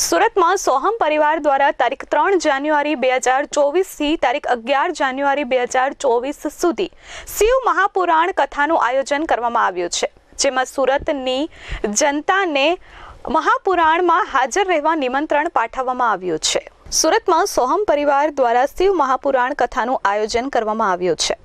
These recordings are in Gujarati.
સુરતમાં સોહમ પરિવાર દ્વારા તારીખ ત્રણ જાન્યુઆરી બે હજાર ચોવીસથી તારીખ અગિયાર જાન્યુઆરી બે હજાર ચોવીસ સુધી શિવ મહાપુરાણ કથાનું આયોજન કરવામાં આવ્યું છે, જેમાં સુરતની જનતાને મહાપુરાણમાં હાજર રહેવા નિમંત્રણ પાઠવવામાં આવ્યું છે. સુરતમાં સોહમ પરિવાર દ્વારા શિવ મહાપુરાણ કથાનું આયોજન કરવામાં આવ્યું છે.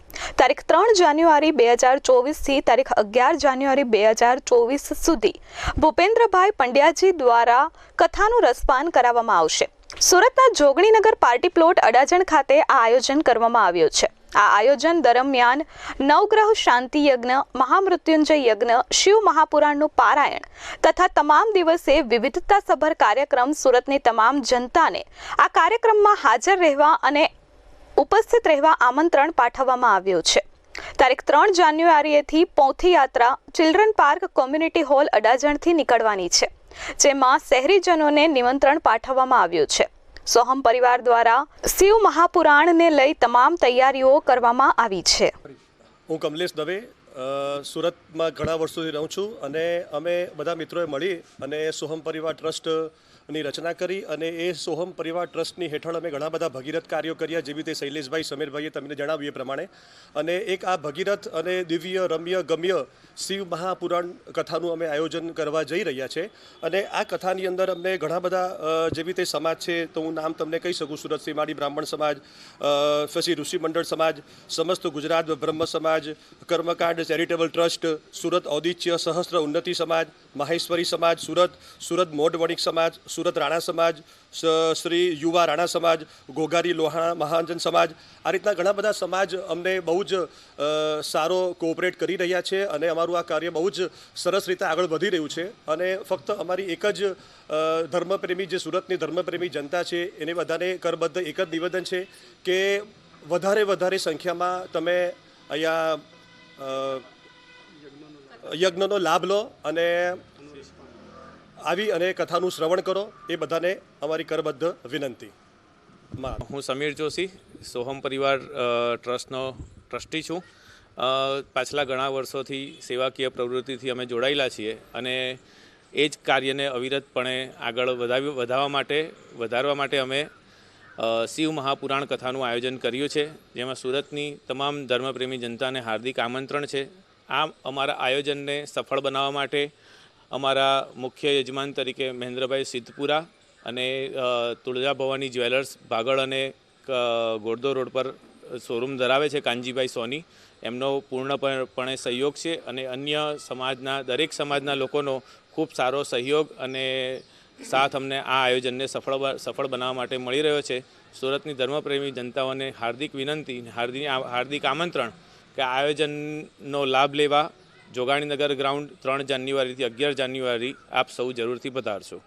તારીખ ત્રણ જાન્યુઆરી બે હજાર ચોવીસથી તારીખ અગિયાર જાન્યુઆરી બે હજાર ચોવીસ સુધી ભૂપેન્દ્રભાઈ પંડ્યાજી દ્વારા કથાનું રસપાન કરાવવામાં આવશે. સુરતના જોગણીનગર પાર્ટી પ્લોટ અડાજણ ખાતે આ આયોજન કરવામાં આવ્યું છે. આ આયોજન દરમિયાન નવગ્રહ શાંતિ યજ્ઞ, મહામૃત્યુંજય યજ્ઞ, શિવ મહાપુરાણનું પારાયણ તથા તમામ દિવસે વિવિધતાસભર કાર્યક્રમ સુરતની તમામ જનતાને આ કાર્યક્રમમાં હાજર રહેવા અને ઉપસ્થિત રહેવા આમંત્રણ પાઠવવામાં આવ્યું છે. તારીખ ત્રણ જાન્યુઆરીએથી પોથી યાત્રા ચિલ્ડ્રન પાર્ક કોમ્યુનિટી હોલ અડાજણથી નીકળવાની છે, જેમાં શહેરીજનોને નિમંત્રણ પાઠવવામાં આવ્યું છે. સોહમ પરિવાર દ્વારા શિવ મહાપુરાણને લઈ તમામ તૈયારીઓ કરવામાં આવી છે. હું કમલેશ દવે સુરતમાં ઘણા વર્ષોથી રહું છું અને અમે બધા મિત્રોએ મળી અને સોહમ પરિવાર ટ્રસ્ટની રચના કરી અને એ સોહમ પરિવાર ટ્રસ્ટની હેઠળ અમે ઘણા બધા ભગીરથ કાર્યો કર્યા, જેવી રીતે શૈલેષભાઈ, સમીરભાઈએ તમને જણાવ્યું એ પ્રમાણે. અને એક આ ભગીરથ અને દિવ્ય, રમ્ય, ગમ્ય શિવ મહાપુરાણ કથાનું અમે આયોજન કરવા જઈ રહ્યા છે. અને આ કથાની અંદર અમને ઘણા બધા જેવી રીતે સમાજ છે, તો હું નામ તમને કહી શકું, સુરત સીમાડી બ્રાહ્મણ સમાજ પછી ઋષિ મંડળ સમાજ, સમસ્ત ગુજરાત બ્રહ્મ સમાજ, કર્મકાંડ ચેરિટેબલ ટ્રસ્ટ સુરત ઔદિત્ય સહસ્ત્ર ઉન્નતિ સમાજ માહેશ્વરી સમાજ સુરત સુરત મોઢ વણિક સમાજ સુરત રાણા સમાજ શ્રી યુવા રાણા સમાજ ઘોઘારી લોહાણા મહાજન સમાજ આ રીતના ઘણા બધા સમાજ અમને બહુ જ સારો કોઓપરેટ કરી રહ્યા છે અને અમારું આ કાર્ય બહુ જ સરસ રીતે આગળ વધી રહ્યું છે. અને ફક્ત અમારી એક જ ધર્મપ્રેમી જે સુરતની ધર્મપ્રેમી જનતા છે, એને બધાને કરબદ્ધ એક જ નિવેદન છે કે વધારે વધારે સંખ્યામાં તમે અહીંયા યજ્ઞનો લાભ લો અને આવી અને કથાનું શ્રવણ કરો. એ બધાને અમારી કરબદ્ધ વિનંતી. હું સમીર જોશી, સોહમ પરિવાર ટ્રસ્ટનો ટ્રસ્ટી છું. પાછલા ઘણા વર્ષોથી સેવાકીય પ્રવૃત્તિથી અમે જોડાયેલા છીએ અને એ જ કાર્યને અવિરતપણે આગળ વધાવી વધારવા માટે વધારવા માટે અમે શિવ મહાપુરાણ કથાનું આયોજન કર્યું છે, જેમાં સુરતની તમામ ધર્મપ્રેમી જનતાને હાર્દિક આમંત્રણ છે. આ અમારા આયોજનને સફળ બનાવવા માટે અમારા મુખ્ય યજમાન તરીકે મહેન્દ્રભાઈ સિદ્ધપુરા અને તુળજાભવાની તુળજા ભવાની જ્વેલર્સ ભાગળ અને ગોરદો રોડ પર શોરૂમ ધરાવે છે કાનજીભાઈ સોની. એમનો પૂર્ણપણે સહયોગ છે અને અન્ય સમાજના, દરેક સમાજના લોકોનો ખૂબ સારો સહયોગ અને સાથ અમને આ આયોજનને સફળ સફળ બનાવવા માટે મળી રહ્યો છે. સુરતની ધર્મપ્રેમી જનતાઓને હાર્દિક વિનંતી હાર્દિક હાર્દિક આમંત્રણ કે આયોજનનો લાભ લેવા જોગાણીનગર ગ્રાઉન્ડ ત્રણ જાન્યુઆરીથી અગિયાર જાન્યુઆરી આપ સૌ જરૂરથી પધારશો.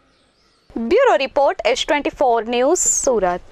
Bureau report S twenty four news Surat.